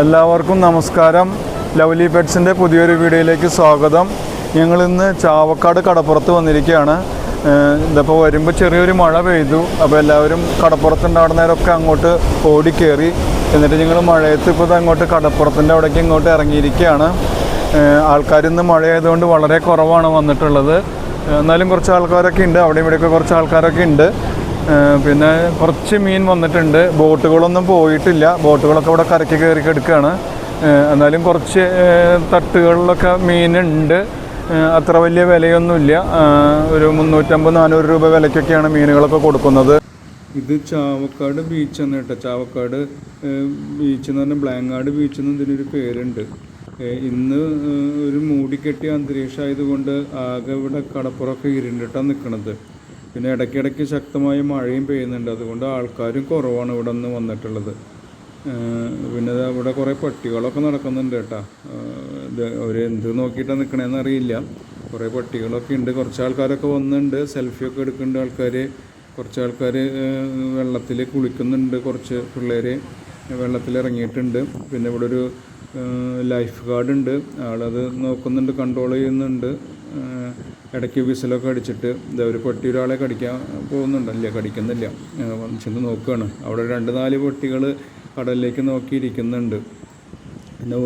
എല്ലാവർക്കും നമസ്കാരം. ലവ്ലി പെറ്റ്സിന്റെ പുതിയൊരു വീഡിയോയിലേക്ക് സ്വാഗതം. ഞങ്ങളിന്ന് ചാവക്കാട് കടപ്പുറത്ത് വന്നിരിക്കുകയാണ്. ഇതിപ്പോൾ വരുമ്പോൾ ചെറിയൊരു മഴ പെയ്തു. അപ്പോൾ എല്ലാവരും കടപ്പുറത്തുണ്ടാകുന്നവരൊക്കെ അങ്ങോട്ട് ഓടിക്കേറി. എന്നിട്ട് ഞങ്ങൾ മഴയത്ത് ഇപ്പോൾ അങ്ങോട്ട് കടപ്പുറത്തിന്റെ അവിടേക്ക് ഇങ്ങോട്ട് ഇറങ്ങിയിരിക്കുകയാണ്. ആൾക്കാർ ഇന്ന് മഴയായതുകൊണ്ട് വളരെ കുറവാണ് വന്നിട്ടുള്ളത്. എന്നാലും കുറച്ച് ആൾക്കാരൊക്കെ ഉണ്ട്. അവിടെ ഇവിടെയൊക്കെ കുറച്ച് ആൾക്കാരൊക്കെ ഉണ്ട്. പിന്നെ കുറച്ച് മീൻ വന്നിട്ടുണ്ട്. ബോട്ടുകളൊന്നും പോയിട്ടില്ല. ബോട്ടുകളൊക്കെ ഇവിടെ കരയ്ക്ക് കയറി കിടക്കുകയാണ് എന്നാലും കുറച്ച് തട്ടുകളിലൊക്കെ മീനുണ്ട്. അത്ര വലിയ വിലയൊന്നുമില്ല. ഒരു മുന്നൂറ്റമ്പത് നാനൂറ് രൂപ വിലയ്ക്കൊക്കെയാണ് മീനുകളൊക്കെ കൊടുക്കുന്നത്. ഇത് ചാവക്കാട് ബീച്ച് എന്ന് കേട്ടോ. ചാവക്കാട് ബീച്ച് എന്ന് പറഞ്ഞാൽ ബ്ലാങ്ങാട് ബീച്ച് എന്ന് ഇതിനൊരു പേരുണ്ട്. ഇന്ന് ഒരു മൂടിക്കെട്ടിയ അന്തരീക്ഷമായതുകൊണ്ട് ആകെ ഇവിടെ കടപ്പുറമൊക്കെ ഇരുണ്ടിട്ടാണ് നിൽക്കുന്നത് പിന്നെ ഇടയ്ക്കിടയ്ക്ക് ശക്തമായ മഴയും പെയ്യുന്നുണ്ട്. അതുകൊണ്ട് ആൾക്കാരും കുറവാണ് ഇവിടെ നിന്ന് വന്നിട്ടുള്ളത്. പിന്നെ ഇവിടെ കുറേ പട്ടികളൊക്കെ നടക്കുന്നുണ്ട് കേട്ടോ. ഇത് അവർ എന്ത് നോക്കിയിട്ടാണ് നിൽക്കണേന്ന് അറിയില്ല. കുറേ പട്ടികളൊക്കെ ഉണ്ട്. കുറച്ച് ആൾക്കാരൊക്കെ വന്നിട്ടുണ്ട് സെൽഫിയൊക്കെ എടുക്കുന്നുണ്ട് ആൾക്കാർ കുറച്ച് ആൾക്കാർ വെള്ളത്തിൽ കുളിക്കുന്നുണ്ട് കുറച്ച് പിള്ളേർ വെള്ളത്തിൽ ഇറങ്ങിയിട്ടുണ്ട്. പിന്നെ ഇവിടെ ഒരു ലൈഫ് ഗാർഡ് ഉണ്ട് ആളത് നോക്കുന്നുണ്ട് കൺട്രോൾ ചെയ്യുന്നുണ്ട്. ഇടയ്ക്ക് വിസിലൊക്കെ അടിച്ചിട്ട് ഇതാ ഒരു പട്ടി ഒരാളെ കടിക്കാൻ പോകുന്നുണ്ടല്ലേ കടിക്കുന്നില്ല. ചെന്ന് നോക്കുകയാണ് അവിടെ രണ്ട് നാല് പട്ടികൾ കടലിലേക്ക് നോക്കിയിരിക്കുന്നുണ്ട്. പിന്നെ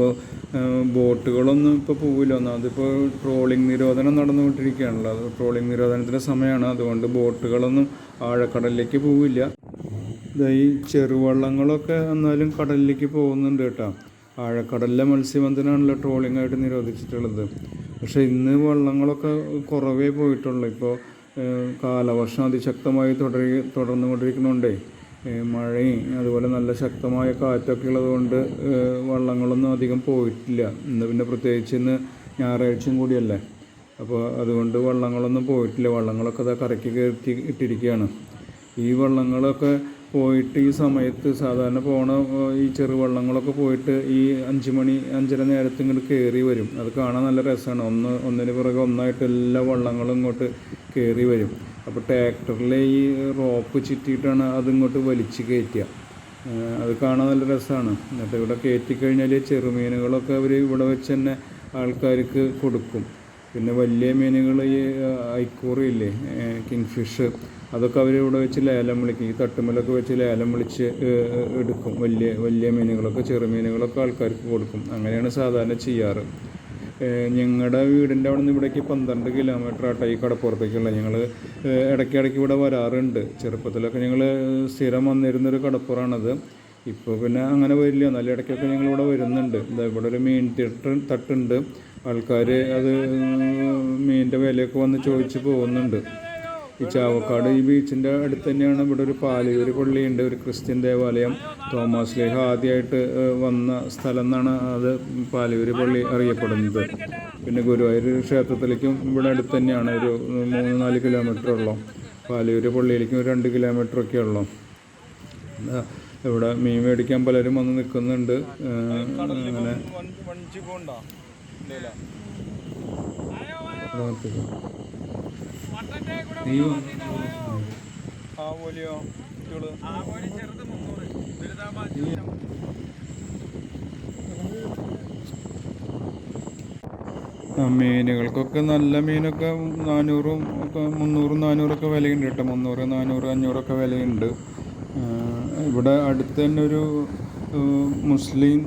ബോട്ടുകളൊന്നും ഇപ്പോൾ പോവില്ല. അതിപ്പോൾ ട്രോളിംഗ് നിരോധനം നടന്നുകൊണ്ടിരിക്കുകയാണല്ലോ. അത് ട്രോളിംഗ് നിരോധനത്തിന്റെ സമയമാണ്. അതുകൊണ്ട് ബോട്ടുകളൊന്നും ആഴക്കടലിലേക്ക് പോവില്ല. ഈ ചെറുവള്ളങ്ങളൊക്കെ എന്നാലും കടലിലേക്ക് പോകുന്നുണ്ട് കേട്ടോ. ആഴക്കടലിലെ മത്സ്യബന്ധനമാണല്ലോ ട്രോളിംഗ് ആയിട്ട് നിരോധിച്ചിട്ടുള്ളത്. പക്ഷേ ഇന്ന് വള്ളങ്ങളൊക്കെ കുറവേ പോയിട്ടുള്ളൂ. ഇപ്പോൾ കാലവർഷം അതിശക്തമായി തുടരുക തുടർന്നു കൊണ്ടിരിക്കുന്നുണ്ടേ മഴയും അതുപോലെ നല്ല ശക്തമായ കാറ്റൊക്കെ ഉള്ളതുകൊണ്ട് വള്ളങ്ങളൊന്നും അധികം പോയിട്ടില്ല. ഇന്ന് പിന്നെ പ്രത്യേകിച്ച് ഇന്ന് ഞായറാഴ്ചയും കൂടിയല്ലേ. അപ്പോൾ അതുകൊണ്ട് വള്ളങ്ങളൊന്നും പോയിട്ടില്ല. വള്ളങ്ങളൊക്കെ അതാ കരയ്ക്ക് കയറ്റി ഇട്ടിരിക്കുകയാണ്. ഈ വള്ളങ്ങളൊക്കെ പോയിട്ട് ഈ സമയത്ത് സാധാരണ പോണ ഈ ചെറുവള്ളങ്ങളൊക്കെ പോയിട്ട് ഈ അഞ്ച് മണി അഞ്ചര നേരത്ത് ഇങ്ങോട്ട് കയറി വരും. അത് കാണാൻ നല്ല രസമാണ് ഒന്ന് ഒന്നിന് പുറകെ ഒന്നായിട്ട് എല്ലാ വള്ളങ്ങളും ഇങ്ങോട്ട് കയറി വരും. അപ്പോൾ ട്രാക്ടറിലെ ഈ റോപ്പ് ചുറ്റിയിട്ടാണ് അതിങ്ങോട്ട് വലിച്ച് കയറ്റുക അത് കാണാൻ നല്ല രസമാണ് എന്നിട്ട് ഇവിടെ കയറ്റി കഴിഞ്ഞാൽ ചെറുമീനുകളൊക്കെ അവർ ഇവിടെ വെച്ച് തന്നെ ആൾക്കാർക്ക് കൊടുക്കും. പിന്നെ വലിയ മീനുകൾ ഈ ഐക്കൂറിയില്ലേ കിങ് ഫിഷ് അതൊക്കെ അവർ ഇവിടെ വെച്ച് ലേലം വിളിക്കും. ഈ തട്ടുമലൊക്കെ വെച്ച് ലേലം വിളിച്ച് എടുക്കും. വലിയ വലിയ മീനുകളൊക്കെ ചെറുമീനുകളൊക്കെ ആൾക്കാർക്ക് കൊടുക്കും. അങ്ങനെയാണ് സാധാരണ ചെയ്യാറ്. ഞങ്ങളുടെ വീടിന്റെ അവിടെ നിന്ന് ഇവിടേക്ക് പന്ത്രണ്ട് കിലോമീറ്റർ ആട്ടോ ഈ കടപ്പുറത്തേക്കുള്ള. ഞങ്ങൾ ഇടയ്ക്കിടയ്ക്ക് ഇടയ്ക്ക് ഇവിടെ വരാറുണ്ട്. ചെറുപ്പത്തിലൊക്കെ ഞങ്ങൾ സ്ഥിരം വന്നിരുന്നൊരു കടപ്പുറാണത്. ഇപ്പോൾ പിന്നെ അങ്ങനെ വരില്ല. നല്ല ഇടയ്ക്കൊക്കെ ഞങ്ങൾ ഇവിടെ വരുന്നുണ്ട് ഇവിടെ ഒരു മീൻ തട്ട് തട്ടുണ്ട്. ആൾക്കാർ അത് മീനിന്റെ വിലയൊക്കെ വന്ന് ചോദിച്ച് പോകുന്നുണ്ട്. ഈ ചാവക്കാട് ഈ ബീച്ചിന്റെ അടുത്ത് തന്നെയാണ് ഇവിടെ ഒരു പാലയൂര് പള്ളിയുണ്ട് ഒരു ക്രിസ്ത്യൻ ദേവാലയം. തോമസ് ലേഹ ആദ്യമായിട്ട് വന്ന സ്ഥലം എന്നാണ് അത് പാലയൂര് പള്ളി അറിയപ്പെടുന്നത്. പിന്നെ ഗുരുവായൂർ ക്ഷേത്രത്തിലേക്കും ഇവിടെ അടുത്ത് തന്നെയാണ് ഒരു മൂന്ന് നാല് കിലോമീറ്റർ ഉള്ളു. പാലയൂര് പള്ളിയിലേക്കും രണ്ട് കിലോമീറ്റർ ഒക്കെ ഉള്ളു. ഇവിടെ മീൻ മേടിക്കാൻ പലരും വന്ന് നിൽക്കുന്നുണ്ട്. ഏഹ്, മീനുകൾക്കൊക്കെ നല്ല മീനൊക്കെ നാനൂറും ഒക്കെ മുന്നൂറും നാനൂറൊക്കെ വിലയുണ്ട് കേട്ടോ. മുന്നൂറ് നാനൂറ് അഞ്ഞൂറൊക്കെ വിലയുണ്ട്. ഇവിടെ അടുത്ത് തന്നെ ഒരു മുസ്ലിം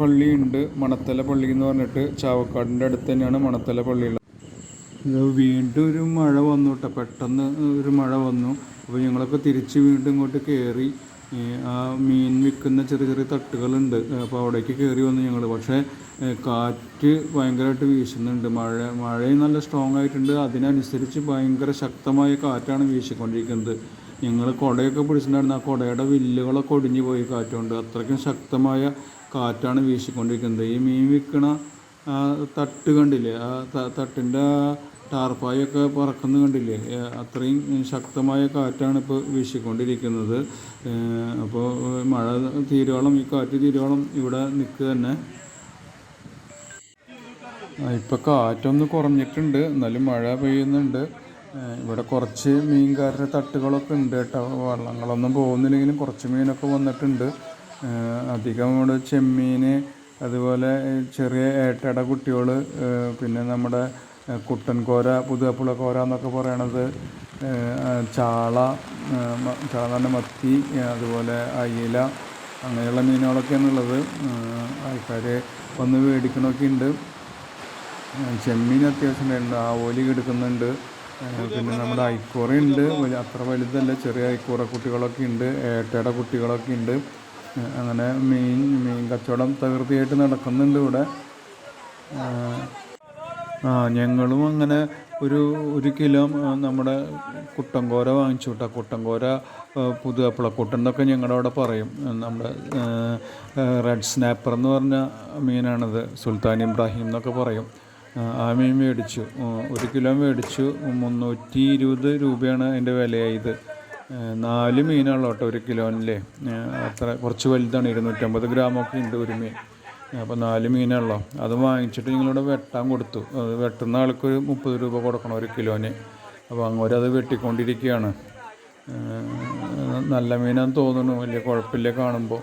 പള്ളിയുണ്ട്. മണത്തല പള്ളി എന്ന് പറഞ്ഞിട്ട് ചാവക്കാടിന്റെ അടുത്ത് തന്നെയാണ് മണത്തല പള്ളിയുള്ളത്. ഇത് വീണ്ടും ഒരു മഴ വന്നു കേട്ടോ. പെട്ടെന്ന് ഒരു മഴ വന്നു. അപ്പോൾ ഞങ്ങളൊക്കെ തിരിച്ച് വീണ്ടും ഇങ്ങോട്ട് കയറി ആ മീൻ വിൽക്കുന്ന ചെറിയ ചെറിയ തട്ടുകളുണ്ട്. അപ്പോൾ അവിടേക്ക് കയറി വന്നു ഞങ്ങൾ പക്ഷേ കാറ്റ് ഭയങ്കരമായിട്ട് വീശുന്നുണ്ട്. മഴ മഴയും നല്ല സ്ട്രോങ് ആയിട്ടുണ്ട്. അതിനനുസരിച്ച് ഭയങ്കര ശക്തമായ കാറ്റാണ് വീശിക്കൊണ്ടിരിക്കുന്നത്. ഞങ്ങൾ കുടയൊക്കെ പിടിച്ചിട്ടുണ്ടായിരുന്നു. ആ കുടയുടെ വില്ലുകളൊക്കെ ഒടിഞ്ഞു പോയി കാറ്റുകൊണ്ട്. അത്രയ്ക്കും ശക്തമായ കാറ്റാണ് വീശിക്കൊണ്ടിരിക്കുന്നത്. ഈ മീൻ വിൽക്കണ തട്ട് കണ്ടില്ലേ? ആ തട്ടിന്റെ ടാർപ്പായൊക്കെ പറക്കുന്നത് കണ്ടില്ലേ? അത്രയും ശക്തമായ കാറ്റാണ് ഇപ്പോൾ വീശിക്കൊണ്ടിരിക്കുന്നത്. അപ്പോൾ മഴ തീരോളം ഈ കാറ്റ് തീരോളം ഇവിടെ നിൽക്കുക തന്നെ. ഇപ്പം കാറ്റൊന്ന് കുറഞ്ഞിട്ടുണ്ട്. എന്നാലും മഴ പെയ്യുന്നുണ്ട്. ഇവിടെ കുറച്ച് മീൻകാരുടെ തട്ടുകളൊക്കെ ഉണ്ട് കേട്ടോ. വള്ളങ്ങളൊന്നും പോകുന്നില്ലെങ്കിലും കുറച്ച് മീനൊക്കെ വന്നിട്ടുണ്ട്. അധികം ഇവിടെ ചെമ്മീൻ അതുപോലെ ചെറിയ ഏട്ടട കുട്ടികൾ പിന്നെ നമ്മുടെ കുട്ടൻ കോര പുതുവപ്പുള കോര എന്നൊക്കെ പറയണത് ചാള ചാള തന്നെ മത്തി അതുപോലെ അയില അങ്ങനെയുള്ള മീനുകളൊക്കെയാണുള്ളത് ആൾക്കാർ വന്ന് മേടിക്കണമൊക്കെ ഉണ്ട് ചെമ്മീൻ അത്യാവശ്യം ഉണ്ട് ആവോലി എടുക്കുന്നുണ്ട് പിന്നെ നമ്മുടെ ഐക്കൂറ ഉണ്ട് അത്ര വലുതല്ല ചെറിയ ഐക്കൂറ കുട്ടികളൊക്കെ ഉണ്ട് ഏട്ടയുടെ കുട്ടികളൊക്കെ ഉണ്ട് അങ്ങനെ മീൻ മീൻ കച്ചവടം തകൃതിയായിട്ട് നടക്കുന്നുണ്ട് ഇവിടെ. ആ ഞങ്ങളും അങ്ങനെ ഒരു ഒരു കിലോ നമ്മുടെ കുട്ടൻകോര വാങ്ങിച്ചു കേട്ടോ. കുട്ടൻകോര പുതുവപ്പിളക്കുട്ടൻ എന്നൊക്കെ ഞങ്ങളുടെ അവിടെ പറയും. നമ്മുടെ റെഡ് സ്നാപ്പർ എന്ന് പറഞ്ഞ മീനാണിത്. സുൽത്താൻ ഇബ്രാഹിം എന്നൊക്കെ പറയും. ആ, മീൻ മേടിച്ചു. ഒരു കിലോ മേടിച്ചു. മുന്നൂറ്റി ഇരുപത് രൂപയാണ് അതിന്റെ വിലയായത്. നാല് മീനാണല്ലോ കേട്ടോ ഒരു കിലോനിലെ. അത്ര കുറച്ച് വലുതാണ് ഇരുന്നൂറ്റമ്പത് ഗ്രാമൊക്കെ ഉണ്ട് ഒരു മീൻ. അപ്പോൾ നാല് മീനാണല്ലോ. അത് വാങ്ങിച്ചിട്ട് നിങ്ങളിവിടെ വെട്ടാൻ കൊടുത്തു. അത് വെട്ടുന്ന ആൾക്ക് ഒരു മുപ്പത് രൂപ കൊടുക്കണം ഒരു കിലോന്. അപ്പോൾ അങ്ങോട്ട് അത് വെട്ടിക്കൊണ്ടിരിക്കുകയാണ് നല്ല മീനാന്ന് തോന്നുന്നു. വലിയ കുഴപ്പമില്ല കാണുമ്പോൾ.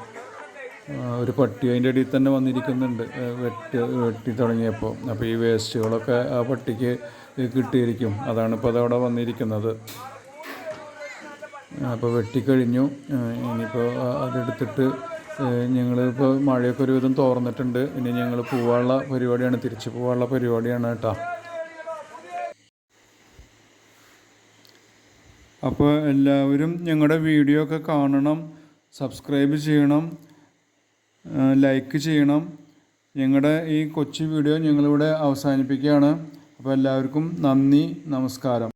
ഒരു പട്ടി അതിന്റെ അടിയിൽ തന്നെ വന്നിരിക്കുന്നുണ്ട്. വെട്ടി വെട്ടി തുടങ്ങിയപ്പോൾ. അപ്പോൾ ഈ വേസ്റ്റുകളൊക്കെ ആ പട്ടിക്ക് കിട്ടിയിരിക്കും. അതാണ് ഇപ്പോൾ അതവിടെ വന്നിരിക്കുന്നത്. അപ്പോൾ വെട്ടിക്കഴിഞ്ഞു. ഇനിയിപ്പോൾ അതെടുത്തിട്ട് ഞങ്ങൾ ഇപ്പോൾ മഴയൊക്കെ ഒരുവിധം തോർന്നിട്ടുണ്ട്. ഇനി ഞങ്ങൾ പോവാനുള്ള പരിപാടിയാണ് തിരിച്ചു പോവാനുള്ള പരിപാടിയാണ് കേട്ടോ. അപ്പോൾ എല്ലാവരും ഞങ്ങളുടെ വീഡിയോ ഒക്കെ കാണണം സബ്സ്ക്രൈബ് ചെയ്യണം ലൈക്ക് ചെയ്യണം. ഞങ്ങളുടെ ഈ കൊച്ചു വീഡിയോ ഞങ്ങളിവിടെ അവസാനിപ്പിക്കുകയാണ്. അപ്പോൾ എല്ലാവർക്കും നന്ദി നമസ്കാരം.